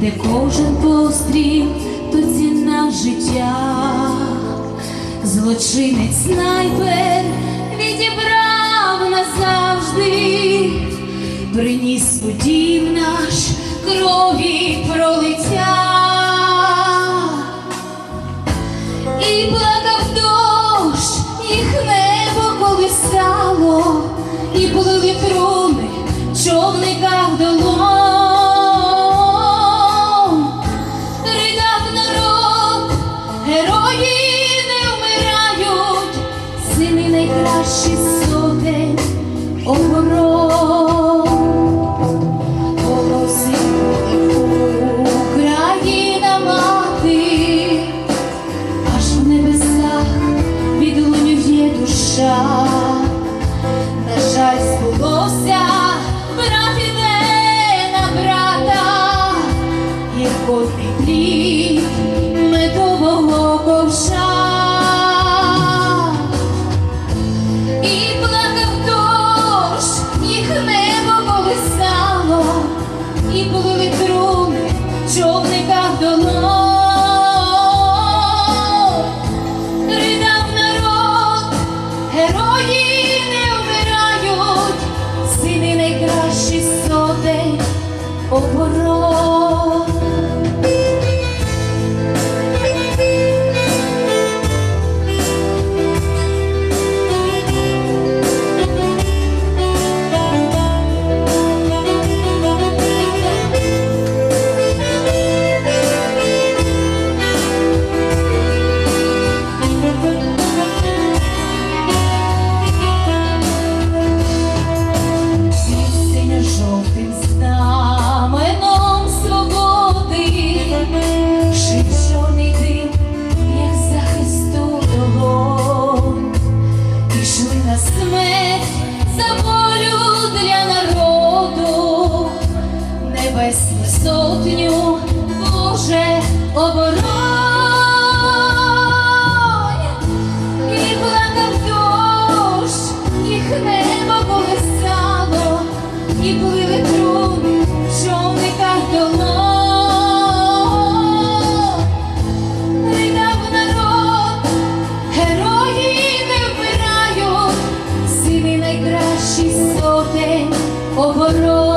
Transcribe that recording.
де кожен постріл то ціна життя, злочинець снайпер відібрав назавжди, приніс у наш крові пролиття. І плакав дощ, їх небо колисало, і плили труни в човниках долон. Ридав народ, герої не вмирають, сини найкращі сотень оборон. Голосить Україна мати, аж в небесах відлунює душа, на жаль, смерть за волю для народу, Небесну сотню, Боже, оборонь. І плакав дощ, їх небо колесало, і плили сотень